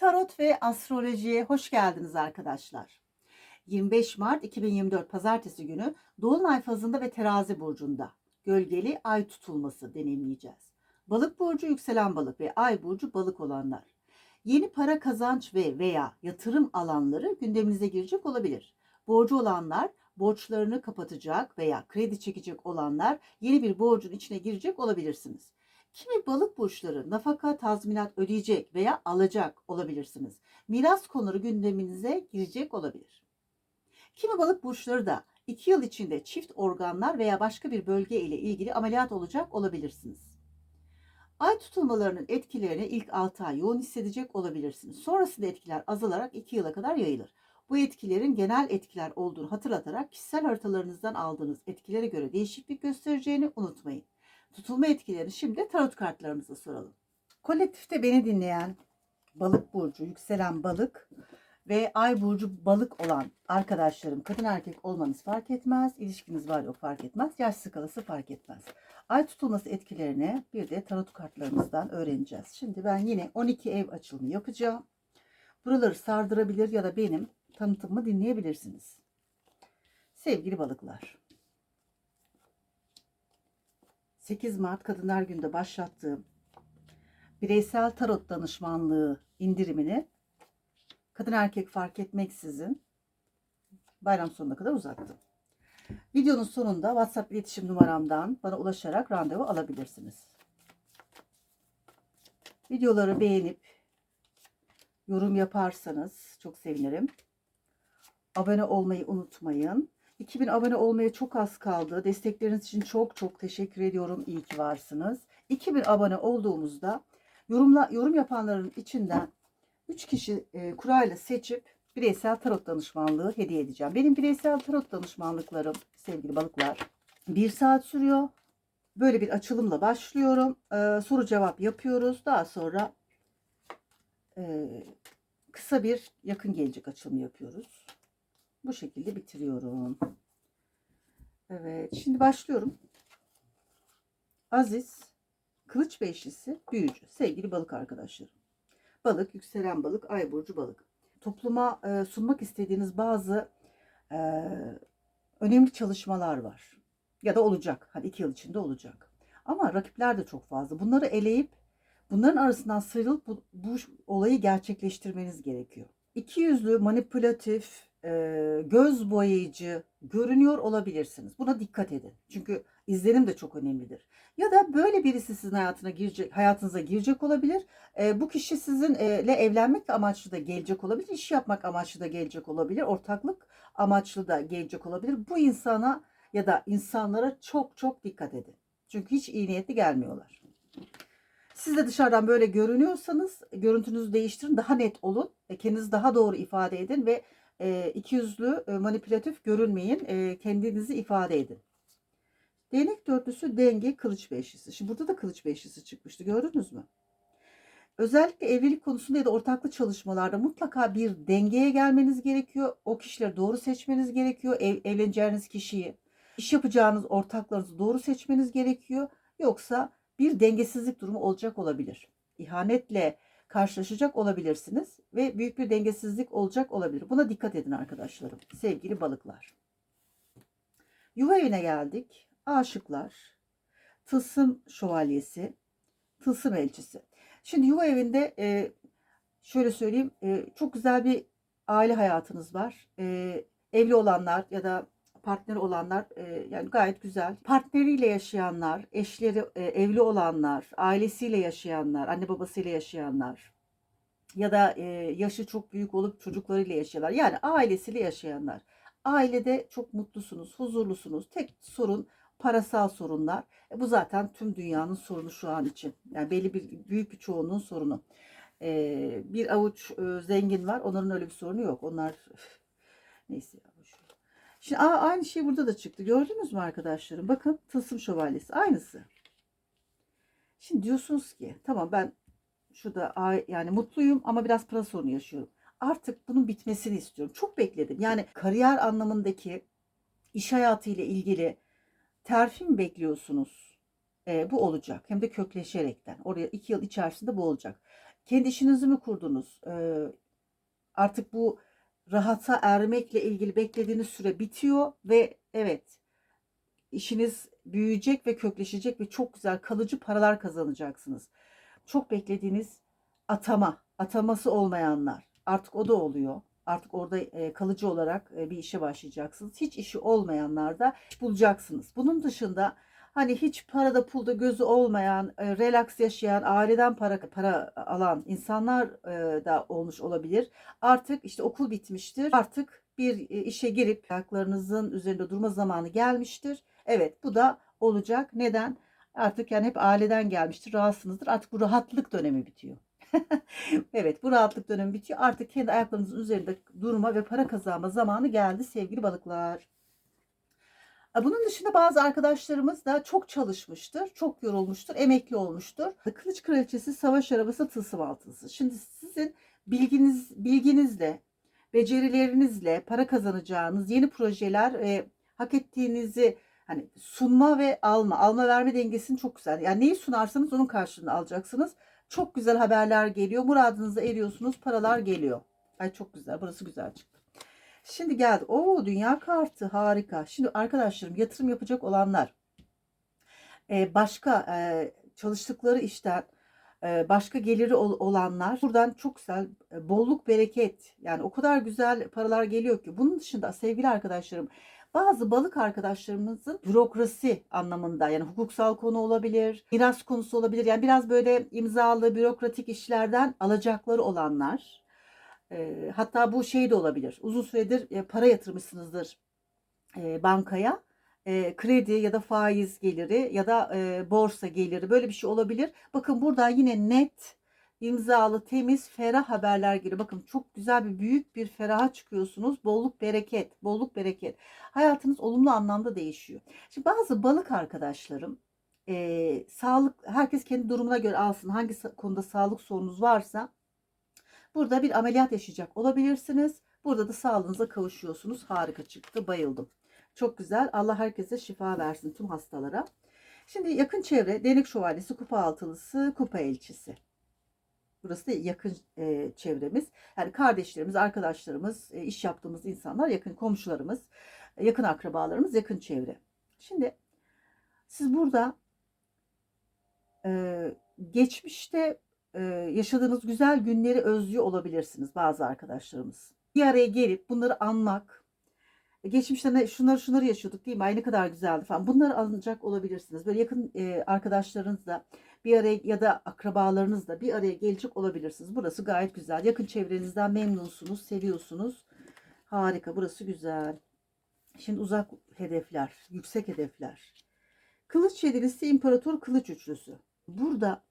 Tarot ve Astrolojiye hoş geldiniz arkadaşlar. 25 Mart 2024 Pazartesi günü Dolunay fazında ve Terazi burcunda gölgeli ay tutulması deneyimleyeceğiz. Balık burcu yükselen balık ve ay burcu balık olanlar. Yeni para kazanç ve veya yatırım alanları gündeminize girecek olabilir. Borcu olanlar borçlarını kapatacak veya kredi çekecek olanlar yeni bir borcun içine girecek olabilirsiniz. Kimi balık burçları nafaka tazminat ödeyecek veya alacak olabilirsiniz. Miras konuları gündeminize girecek olabilir. Kimi balık burçları da 2 yıl içinde çift organlar veya başka bir bölge ile ilgili ameliyat olacak olabilirsiniz. Ay tutulmalarının etkilerini ilk 6 ay yoğun hissedecek olabilirsiniz. Sonrasında etkiler azalarak 2 yıla kadar yayılır. Bu etkilerin genel etkiler olduğunu hatırlatarak kişisel haritalarınızdan aldığınız etkilere göre değişiklik göstereceğini unutmayın. Tutulma etkilerini şimdi tarot kartlarımıza soralım. Kolektifte beni dinleyen balık burcu, yükselen balık ve ay burcu balık olan arkadaşlarım, kadın erkek olmanız fark etmez, ilişkiniz var yok fark etmez, yaş skalası fark etmez. Ay tutulması etkilerini bir de tarot kartlarımızdan öğreneceğiz. Şimdi ben yine 12 ev açılımı yapacağım. Buraları sardırabilir ya da benim tanıtımımı dinleyebilirsiniz. Sevgili balıklar. 8 Mart Kadınlar Günü'nde başlattığım bireysel tarot danışmanlığı indirimini kadın erkek fark etmeksizin bayram sonuna kadar uzattım. Videonun sonunda WhatsApp iletişim numaramdan bana ulaşarak randevu alabilirsiniz. Videoları beğenip yorum yaparsanız çok sevinirim. Abone olmayı unutmayın. 2000 abone olmaya çok az kaldı. Destekleriniz için çok çok teşekkür ediyorum. İyi ki varsınız. 2000 abone olduğumuzda yorumla yorum yapanların içinden 3 kişi e, kurayla seçip bireysel tarot danışmanlığı hediye edeceğim. Benim bireysel tarot danışmanlıklarım sevgili balıklar 1 saat sürüyor. Böyle bir açılımla başlıyorum. Ee, soru cevap yapıyoruz. Daha sonra e, kısa bir yakın gelecek açılımı yapıyoruz. Bu şekilde bitiriyorum. Evet, şimdi başlıyorum. Aziz, kılıç beşlisi, büyücü, sevgili balık arkadaşlarım. Balık, yükselen balık, ay burcu balık. Topluma e, sunmak istediğiniz bazı e, önemli çalışmalar var. Ya da olacak. Hadi iki yıl içinde olacak. Ama rakipler de çok fazla. Bunları eleyip bunların arasından sıyrılıp bu, bu olayı gerçekleştirmeniz gerekiyor. İki yüzlü, manipülatif, e, göz boyayıcı görünüyor olabilirsiniz. Buna dikkat edin. Çünkü izlenim de çok önemlidir. Ya da böyle birisi sizin hayatına girecek, hayatınıza girecek olabilir. E, bu kişi sizinle evlenmek amaçlı da gelecek olabilir. iş yapmak amaçlı da gelecek olabilir. Ortaklık amaçlı da gelecek olabilir. Bu insana ya da insanlara çok çok dikkat edin. Çünkü hiç iyi niyetli gelmiyorlar. Siz de dışarıdan böyle görünüyorsanız görüntünüzü değiştirin. Daha net olun. Kendinizi daha doğru ifade edin ve e, ikiyüzlü, e, manipülatif görünmeyin. E, kendinizi ifade edin. Değnek dörtlüsü denge kılıç beşlisi. Şimdi burada da kılıç beşlisi çıkmıştı. Gördünüz mü? Özellikle evlilik konusunda ya da ortaklı çalışmalarda mutlaka bir dengeye gelmeniz gerekiyor. O kişileri doğru seçmeniz gerekiyor. Ev, evleneceğiniz kişiyi, iş yapacağınız ortaklarınızı doğru seçmeniz gerekiyor. Yoksa bir dengesizlik durumu olacak olabilir. İhanetle karşılaşacak olabilirsiniz ve büyük bir dengesizlik olacak olabilir. Buna dikkat edin arkadaşlarım. Sevgili balıklar. Yuva evine geldik. Aşıklar, tılsım şövalyesi, tılsım elçisi. Şimdi yuva evinde e, şöyle söyleyeyim e, çok güzel bir aile hayatınız var. E, evli olanlar ya da partneri olanlar e, yani gayet güzel. Partneriyle yaşayanlar, eşleri e, evli olanlar, ailesiyle yaşayanlar, anne babasıyla yaşayanlar ya da e, yaşı çok büyük olup çocuklarıyla yaşayanlar. Yani ailesiyle yaşayanlar. Ailede çok mutlusunuz, huzurlusunuz. Tek sorun parasal sorunlar. E, bu zaten tüm dünyanın sorunu şu an için. Yani belli bir büyük bir çoğunluğun sorunu. E, bir avuç e, zengin var. Onların öyle bir sorunu yok. Onlar neyse. Şimdi aa, aynı şey burada da çıktı. Gördünüz mü arkadaşlarım? Bakın tılsım şövalyesi. Aynısı. Şimdi diyorsunuz ki tamam ben şurada yani mutluyum ama biraz para sorunu yaşıyorum. Artık bunun bitmesini istiyorum. Çok bekledim. Yani kariyer anlamındaki iş hayatı ile ilgili terfi mi bekliyorsunuz? E, bu olacak. Hem de kökleşerekten. Oraya iki yıl içerisinde bu olacak. kendi işinizi mi kurdunuz? E, artık bu rahata ermekle ilgili beklediğiniz süre bitiyor ve evet işiniz büyüyecek ve kökleşecek ve çok güzel kalıcı paralar kazanacaksınız. Çok beklediğiniz atama, ataması olmayanlar artık o da oluyor. Artık orada e, kalıcı olarak e, bir işe başlayacaksınız. Hiç işi olmayanlar da bulacaksınız. Bunun dışında hani hiç parada pulda gözü olmayan, e, relax yaşayan, aileden para para alan insanlar e, da olmuş olabilir. Artık işte okul bitmiştir. Artık bir e, işe girip ayaklarınızın üzerinde durma zamanı gelmiştir. Evet bu da olacak. Neden? Artık yani hep aileden gelmiştir, rahatsınızdır. Artık bu rahatlık dönemi bitiyor. evet bu rahatlık dönemi bitiyor. Artık kendi ayaklarınızın üzerinde durma ve para kazanma zamanı geldi sevgili balıklar. Bunun dışında bazı arkadaşlarımız da çok çalışmıştır, çok yorulmuştur, emekli olmuştur. Kılıç Kraliçesi Savaş Arabası Tılsım Altısı. Şimdi sizin bilginiz bilginizle, becerilerinizle para kazanacağınız yeni projeler ve hak ettiğinizi hani sunma ve alma, alma verme dengesini çok güzel. Yani neyi sunarsanız onun karşılığını alacaksınız. Çok güzel haberler geliyor. Muradınıza eriyorsunuz. Paralar geliyor. Ay çok güzel. Burası güzel çıktı. Şimdi geldi. Oo dünya kartı harika. Şimdi arkadaşlarım yatırım yapacak olanlar başka çalıştıkları işten başka geliri olanlar buradan çok güzel bolluk bereket yani o kadar güzel paralar geliyor ki bunun dışında sevgili arkadaşlarım bazı balık arkadaşlarımızın bürokrasi anlamında yani hukuksal konu olabilir, miras konusu olabilir. Yani biraz böyle imzalı bürokratik işlerden alacakları olanlar. Hatta bu şey de olabilir. Uzun süredir para yatırmışsınızdır bankaya. Kredi ya da faiz geliri ya da borsa geliri böyle bir şey olabilir. Bakın burada yine net imzalı, temiz, ferah haberler geliyor. Bakın çok güzel bir büyük bir feraha çıkıyorsunuz. Bolluk, bereket, bolluk, bereket. Hayatınız olumlu anlamda değişiyor. Şimdi bazı balık arkadaşlarım e, sağlık, herkes kendi durumuna göre alsın. Hangi konuda sağlık sorunuz varsa burada bir ameliyat yaşayacak olabilirsiniz. Burada da sağlığınıza kavuşuyorsunuz. Harika çıktı. Bayıldım. Çok güzel. Allah herkese şifa versin tüm hastalara. Şimdi yakın çevre, Değnek Şövalyesi, Kupa Altılısı, Kupa Elçisi. Burası da yakın e, çevremiz. Yani kardeşlerimiz, arkadaşlarımız, e, iş yaptığımız insanlar, yakın komşularımız, yakın akrabalarımız, yakın çevre. Şimdi siz burada e, geçmişte yaşadığınız güzel günleri özlüyor olabilirsiniz bazı arkadaşlarımız. Bir araya gelip bunları anmak, e, geçmişte ne, şunları şunları yaşıyorduk değil mi? Ay ne kadar güzeldi falan. Bunları alınacak olabilirsiniz. Böyle yakın arkadaşlarınızla bir araya ya da akrabalarınızla bir araya gelecek olabilirsiniz. Burası gayet güzel. Yakın çevrenizden memnunsunuz, seviyorsunuz. Harika, burası güzel. Şimdi uzak hedefler, yüksek hedefler. Kılıç yedilisi imparator kılıç üçlüsü. Burada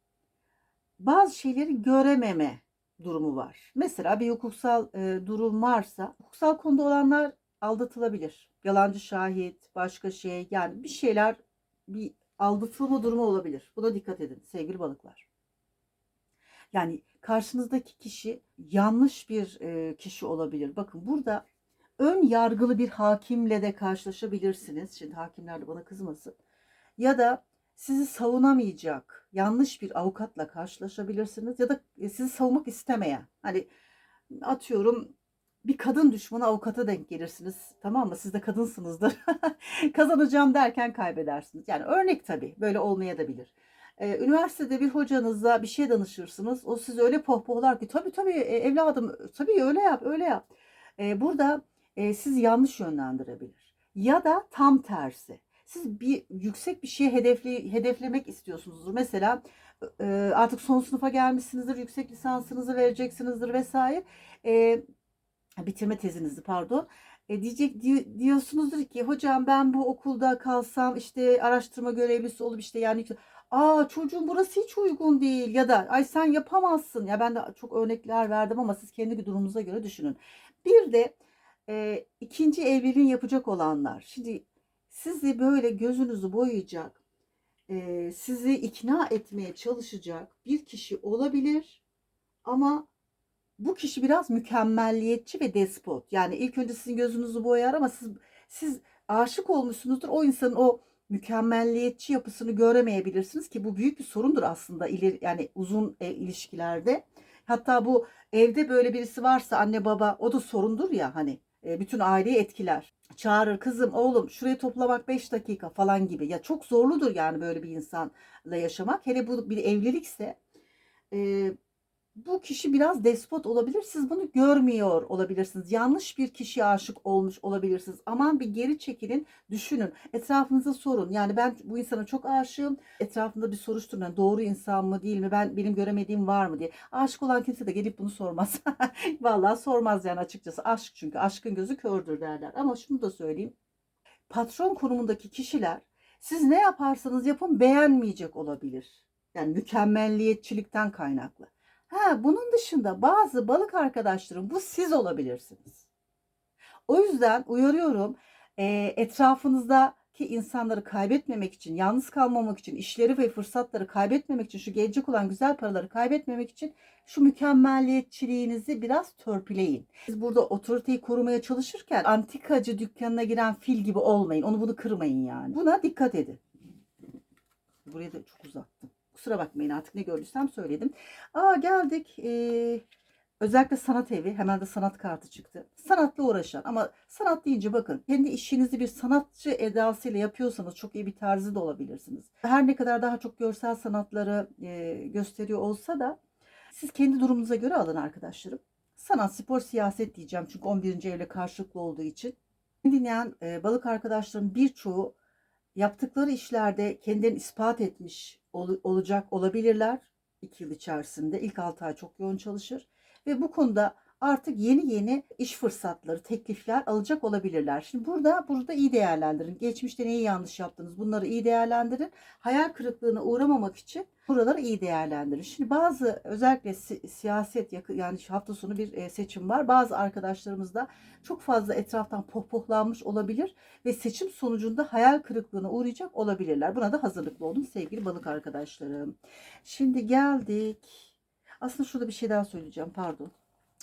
bazı şeyleri görememe durumu var. Mesela bir hukuksal e, durum varsa, hukuksal konuda olanlar aldatılabilir. Yalancı şahit, başka şey yani bir şeyler bir aldatılma durumu olabilir. Buna dikkat edin sevgili balıklar. Yani karşınızdaki kişi yanlış bir e, kişi olabilir. Bakın burada ön yargılı bir hakimle de karşılaşabilirsiniz. Şimdi hakimler de bana kızmasın. Ya da sizi savunamayacak yanlış bir avukatla karşılaşabilirsiniz. Ya da e, sizi savunmak istemeyen. Hani atıyorum bir kadın düşmanı avukata denk gelirsiniz. Tamam mı? Siz de kadınsınızdır. Kazanacağım derken kaybedersiniz. Yani örnek tabii. Böyle olmaya da bilir. Ee, üniversitede bir hocanızla bir şey danışırsınız. O siz öyle pohpohlar ki tabii tabii e, evladım tabii öyle yap öyle yap. Ee, burada e, sizi yanlış yönlendirebilir. Ya da tam tersi. Siz bir yüksek bir şeye hedefli, hedeflemek istiyorsunuzdur. Mesela e, artık son sınıfa gelmişsinizdir, yüksek lisansınızı vereceksinizdir vesaire. E, bitirme tezinizi pardon. E, diyecek di, diyorsunuzdur ki hocam ben bu okulda kalsam işte araştırma görevlisi olup işte yani aa çocuğum burası hiç uygun değil ya da ay sen yapamazsın ya ben de çok örnekler verdim ama siz kendi durumunuza göre düşünün. Bir de e, ikinci evliliğini yapacak olanlar şimdi sizi böyle gözünüzü boyayacak e, sizi ikna etmeye çalışacak bir kişi olabilir ama bu kişi biraz mükemmelliyetçi ve despot. Yani ilk önce sizin gözünüzü boyar ama siz siz aşık olmuşsunuzdur. O insanın o mükemmelliyetçi yapısını göremeyebilirsiniz ki bu büyük bir sorundur aslında ileri yani uzun e, ilişkilerde. Hatta bu evde böyle birisi varsa anne baba o da sorundur ya hani e, bütün aileyi etkiler. Çağırır kızım oğlum şurayı toplamak 5 dakika falan gibi. Ya çok zorludur yani böyle bir insanla yaşamak. Hele bu bir evlilikse e, bu kişi biraz despot olabilir. Siz bunu görmüyor olabilirsiniz. Yanlış bir kişiye aşık olmuş olabilirsiniz. Aman bir geri çekilin, düşünün. Etrafınıza sorun. Yani ben bu insana çok aşığım. Etrafında bir soruşturun. Yani doğru insan mı değil mi? Ben benim göremediğim var mı diye. Aşık olan kimse de gelip bunu sormaz. Vallahi sormaz yani açıkçası. Aşk çünkü. Aşkın gözü kördür derler. Ama şunu da söyleyeyim. Patron konumundaki kişiler siz ne yaparsanız yapın beğenmeyecek olabilir. Yani mükemmelliyetçilikten kaynaklı. Ha, bunun dışında bazı balık arkadaşlarım bu siz olabilirsiniz. O yüzden uyarıyorum e, etrafınızdaki insanları kaybetmemek için, yalnız kalmamak için, işleri ve fırsatları kaybetmemek için, şu gelecek olan güzel paraları kaybetmemek için şu mükemmelliyetçiliğinizi biraz törpüleyin. Siz burada otoriteyi korumaya çalışırken antikacı dükkanına giren fil gibi olmayın. Onu bunu kırmayın yani. Buna dikkat edin. Buraya da çok uzattım. Kusura bakmayın artık ne gördüysem söyledim. Aa geldik. Ee, özellikle sanat evi. Hemen de sanat kartı çıktı. Sanatla uğraşan ama sanat deyince bakın kendi işinizi bir sanatçı edasıyla yapıyorsanız çok iyi bir tarzı da olabilirsiniz. Her ne kadar daha çok görsel sanatları e, gösteriyor olsa da siz kendi durumunuza göre alın arkadaşlarım. Sanat, spor, siyaset diyeceğim çünkü 11. evle karşılıklı olduğu için. Dinleyen e, balık arkadaşlarım birçoğu yaptıkları işlerde kendilerini ispat etmiş ol- olacak olabilirler. 2 yıl içerisinde ilk 6 ay çok yoğun çalışır ve bu konuda artık yeni yeni iş fırsatları, teklifler alacak olabilirler. Şimdi burada burada iyi değerlendirin. Geçmişte neyi yanlış yaptınız? Bunları iyi değerlendirin. Hayal kırıklığına uğramamak için buraları iyi değerlendirin. Şimdi bazı özellikle si- siyaset yakın yani hafta sonu bir e, seçim var. Bazı arkadaşlarımız da çok fazla etraftan pohpohlanmış olabilir ve seçim sonucunda hayal kırıklığına uğrayacak olabilirler. Buna da hazırlıklı olun sevgili balık arkadaşlarım. Şimdi geldik. Aslında şurada bir şey daha söyleyeceğim. Pardon.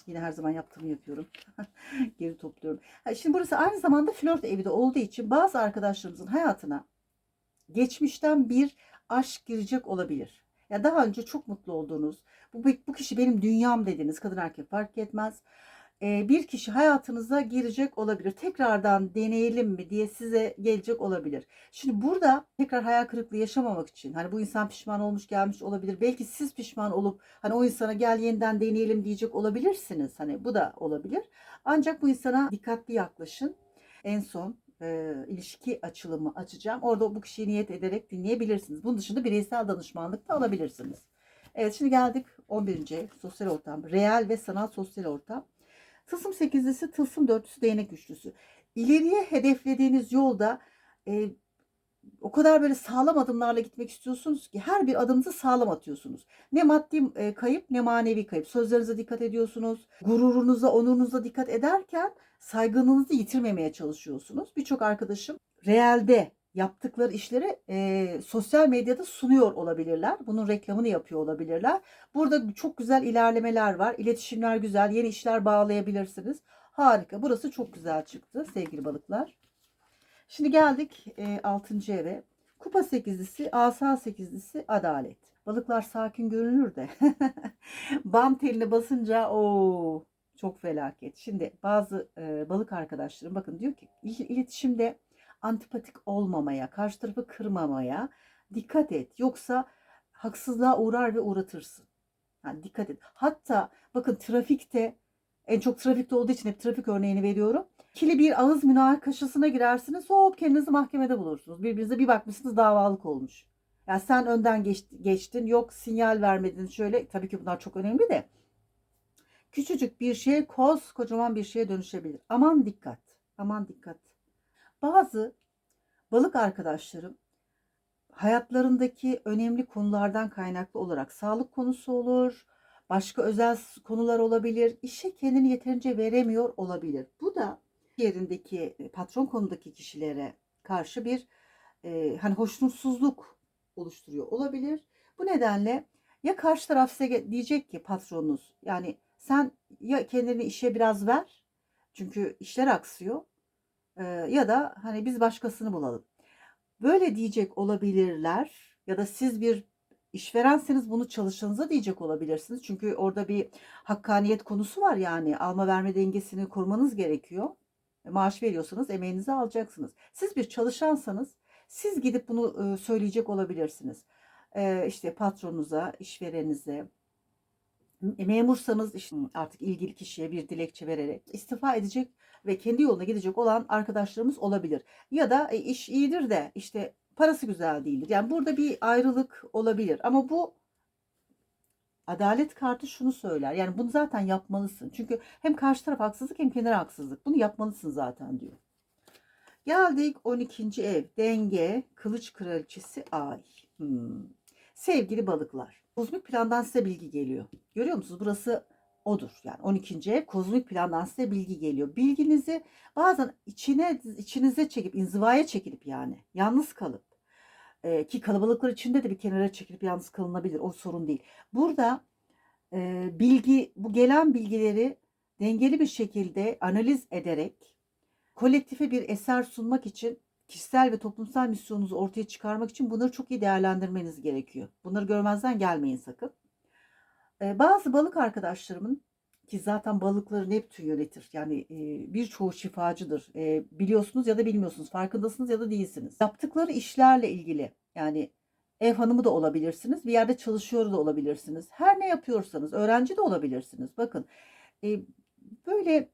Yine her zaman yaptığımı yapıyorum. Geri topluyorum. Şimdi burası aynı zamanda flört evi de olduğu için bazı arkadaşlarımızın hayatına geçmişten bir aşk girecek olabilir. Ya daha önce çok mutlu olduğunuz, bu, bu kişi benim dünyam dediğiniz kadın erkek fark etmez. Bir kişi hayatınıza girecek olabilir. Tekrardan deneyelim mi diye size gelecek olabilir. Şimdi burada tekrar hayal kırıklığı yaşamamak için hani bu insan pişman olmuş gelmiş olabilir. Belki siz pişman olup hani o insana gel yeniden deneyelim diyecek olabilirsiniz. Hani bu da olabilir. Ancak bu insana dikkatli yaklaşın. En son e, ilişki açılımı açacağım. Orada bu kişiyi niyet ederek dinleyebilirsiniz. Bunun dışında bireysel danışmanlık da alabilirsiniz. Evet şimdi geldik 11. ev, sosyal ortam. Reel ve sanal sosyal ortam. Tılsım 8'lisi, tılsım 4'lüsü, değnek üçlüsü. İleriye hedeflediğiniz yolda e, o kadar böyle sağlam adımlarla gitmek istiyorsunuz ki her bir adımınızı sağlam atıyorsunuz. Ne maddi e, kayıp ne manevi kayıp. Sözlerinize dikkat ediyorsunuz. Gururunuza, onurunuza dikkat ederken saygınlığınızı yitirmemeye çalışıyorsunuz. Birçok arkadaşım realde yaptıkları işleri e, sosyal medyada sunuyor olabilirler. Bunun reklamını yapıyor olabilirler. Burada çok güzel ilerlemeler var. İletişimler güzel. Yeni işler bağlayabilirsiniz. Harika. Burası çok güzel çıktı sevgili balıklar. Şimdi geldik e, 6. eve. Kupa sekizlisi, asa sekizlisi, adalet. Balıklar sakin görünür de. Bam teline basınca o çok felaket. Şimdi bazı e, balık arkadaşlarım bakın diyor ki il- iletişimde antipatik olmamaya, karşı tarafı kırmamaya dikkat et. Yoksa haksızlığa uğrar ve uğratırsın. Yani dikkat et. Hatta bakın trafikte en çok trafikte olduğu için hep trafik örneğini veriyorum. İkili bir ağız münakaşasına girersiniz. Hop kendinizi mahkemede bulursunuz. Birbirinize bir bakmışsınız davalık olmuş. Ya sen önden geçti- geçtin. Yok sinyal vermedin şöyle. Tabii ki bunlar çok önemli de. Küçücük bir şey koskocaman bir şeye dönüşebilir. Aman dikkat. Aman dikkat. Bazı balık arkadaşlarım hayatlarındaki önemli konulardan kaynaklı olarak sağlık konusu olur, başka özel konular olabilir, işe kendini yeterince veremiyor olabilir. Bu da yerindeki e, patron konudaki kişilere karşı bir e, hani hoşnutsuzluk oluşturuyor olabilir. Bu nedenle ya karşı taraf size diyecek ki patronunuz yani sen ya kendini işe biraz ver çünkü işler aksıyor ya da hani biz başkasını bulalım. Böyle diyecek olabilirler ya da siz bir işverenseniz bunu çalışanınıza diyecek olabilirsiniz. Çünkü orada bir hakkaniyet konusu var yani. Alma verme dengesini kurmanız gerekiyor. E, Maaş veriyorsanız emeğinizi alacaksınız. Siz bir çalışansanız siz gidip bunu söyleyecek olabilirsiniz. E, işte patronunuza, işverenize, memursanız işte artık ilgili kişiye bir dilekçe vererek istifa edecek ve kendi yoluna gidecek olan arkadaşlarımız olabilir. Ya da e, iş iyidir de işte parası güzel değildir. Yani burada bir ayrılık olabilir ama bu adalet kartı şunu söyler. Yani bunu zaten yapmalısın. Çünkü hem karşı taraf haksızlık hem kenar haksızlık. Bunu yapmalısın zaten diyor. Geldik 12. ev. Denge, kılıç kraliçesi ay. Hmm. Sevgili balıklar. Kozmik plandan size bilgi geliyor. Görüyor musunuz? Burası odur. Yani 12. ev kozmik plandan size bilgi geliyor. Bilginizi bazen içine içinize çekip inzivaya çekilip yani yalnız kalıp e, ki kalabalıklar içinde de bir kenara çekilip yalnız kalınabilir. O sorun değil. Burada e, bilgi bu gelen bilgileri dengeli bir şekilde analiz ederek kolektife bir eser sunmak için kişisel ve toplumsal misyonunuzu ortaya çıkarmak için bunları çok iyi değerlendirmeniz gerekiyor. Bunları görmezden gelmeyin sakın. Bazı balık arkadaşlarımın ki zaten balıkları Neptün yönetir. Yani e, birçoğu şifacıdır. E, biliyorsunuz ya da bilmiyorsunuz. Farkındasınız ya da değilsiniz. Yaptıkları işlerle ilgili yani ev hanımı da olabilirsiniz. Bir yerde çalışıyor da olabilirsiniz. Her ne yapıyorsanız öğrenci de olabilirsiniz. Bakın e, böyle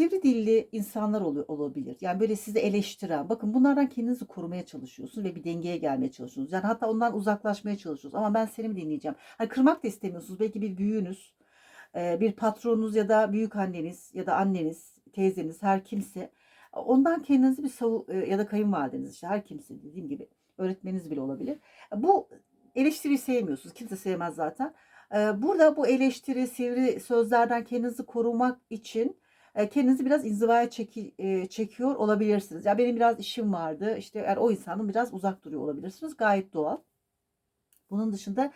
sivri dilli insanlar ol- olabilir. Yani böyle sizi eleştiren. Bakın bunlardan kendinizi korumaya çalışıyorsunuz ve bir dengeye gelmeye çalışıyorsunuz. Yani hatta ondan uzaklaşmaya çalışıyorsunuz. Ama ben seni mi dinleyeceğim? Hani kırmak da istemiyorsunuz. Belki bir büyüğünüz, e, bir patronunuz ya da büyük anneniz ya da anneniz, teyzeniz her kimse. Ondan kendinizi bir savu e, ya da kayınvalideniz işte her kimse dediğim gibi öğretmeniniz bile olabilir. Bu eleştiriyi sevmiyorsunuz. Kimse sevmez zaten. E, Burada bu eleştiri, sivri sözlerden kendinizi korumak için kendinizi biraz inzivaya çeki, e, çekiyor olabilirsiniz. Ya benim biraz işim vardı. İşte yani o insanın biraz uzak duruyor olabilirsiniz. Gayet doğal. Bunun dışında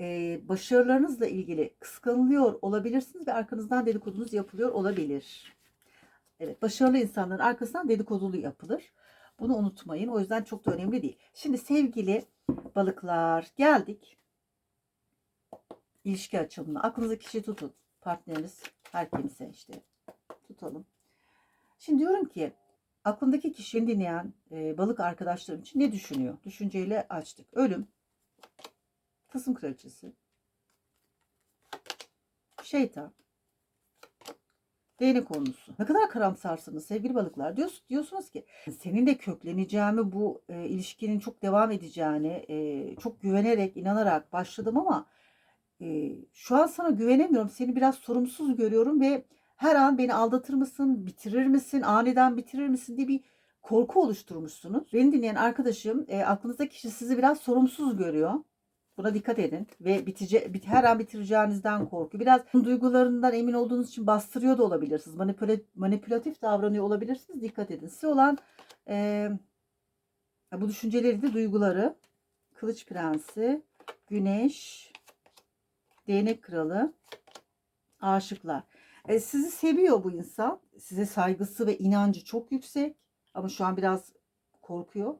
e, başarılarınızla ilgili kıskanılıyor olabilirsiniz ve arkanızdan dedikodunuz yapılıyor olabilir. Evet, başarılı insanların arkasından dedikodulu yapılır. Bunu unutmayın. O yüzden çok da önemli değil. Şimdi sevgili balıklar geldik. İlişki açılımına. Aklınıza kişi tutun. Partneriniz her kimse işte tutalım. Şimdi diyorum ki aklındaki kişiyi dinleyen e, balık arkadaşlarım için ne düşünüyor? Düşünceyle açtık. Ölüm, Tılsım kraliçesi, şeytan, değnek konusu. Ne kadar karamsarsınız sevgili balıklar. Diyorsun, diyorsunuz ki seninle kökleneceğimi, bu e, ilişkinin çok devam edeceğini, e, çok güvenerek, inanarak başladım ama e, şu an sana güvenemiyorum. Seni biraz sorumsuz görüyorum ve her an beni aldatır mısın, bitirir misin, aniden bitirir misin diye bir korku oluşturmuşsunuz. Beni dinleyen arkadaşım e, aklınızdaki kişi sizi biraz sorumsuz görüyor. Buna dikkat edin ve bitice, bit, her an bitireceğinizden korkuyor. Biraz duygularından emin olduğunuz için bastırıyor da olabilirsiniz. Manipüle, manipülatif davranıyor olabilirsiniz. Dikkat edin. Size olan e, bu düşünceleri de duyguları. Kılıç Prensi, Güneş, Değnek Kralı, Aşıklar. E, sizi seviyor bu insan. Size saygısı ve inancı çok yüksek. Ama şu an biraz korkuyor.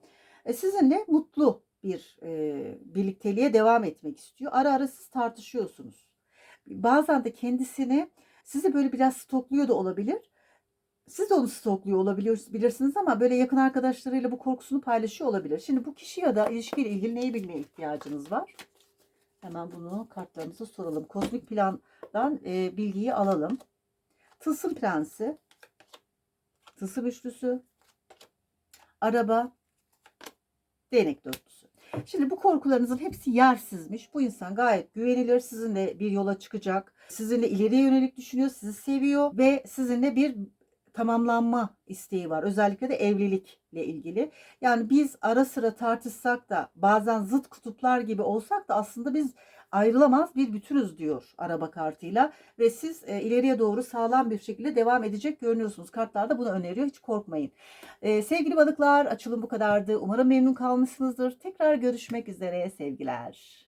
E, sizinle mutlu bir e, birlikteliğe devam etmek istiyor. Ara ara siz tartışıyorsunuz. Bazen de kendisini sizi böyle biraz stokluyor da olabilir. Siz de onu stokluyor olabilirsiniz ama böyle yakın arkadaşlarıyla bu korkusunu paylaşıyor olabilir. Şimdi bu kişi ya da ilişkiyle ilgili neyi bilmeye ihtiyacınız var? Hemen bunu kartlarımıza soralım. Kozmik plandan e, bilgiyi alalım. Tılsım prensi, tılsım üçlüsü, araba, değnek dörtlüsü. Şimdi bu korkularınızın hepsi yersizmiş. Bu insan gayet güvenilir. Sizinle bir yola çıkacak. Sizinle ileriye yönelik düşünüyor. Sizi seviyor ve sizinle bir tamamlanma isteği var. Özellikle de evlilikle ilgili. Yani biz ara sıra tartışsak da bazen zıt kutuplar gibi olsak da aslında biz ayrılamaz bir bütünüz diyor araba kartıyla ve siz e, ileriye doğru sağlam bir şekilde devam edecek görünüyorsunuz. Kartlar da bunu öneriyor. Hiç korkmayın. E, sevgili balıklar açılım bu kadardı. Umarım memnun kalmışsınızdır. Tekrar görüşmek üzere sevgiler.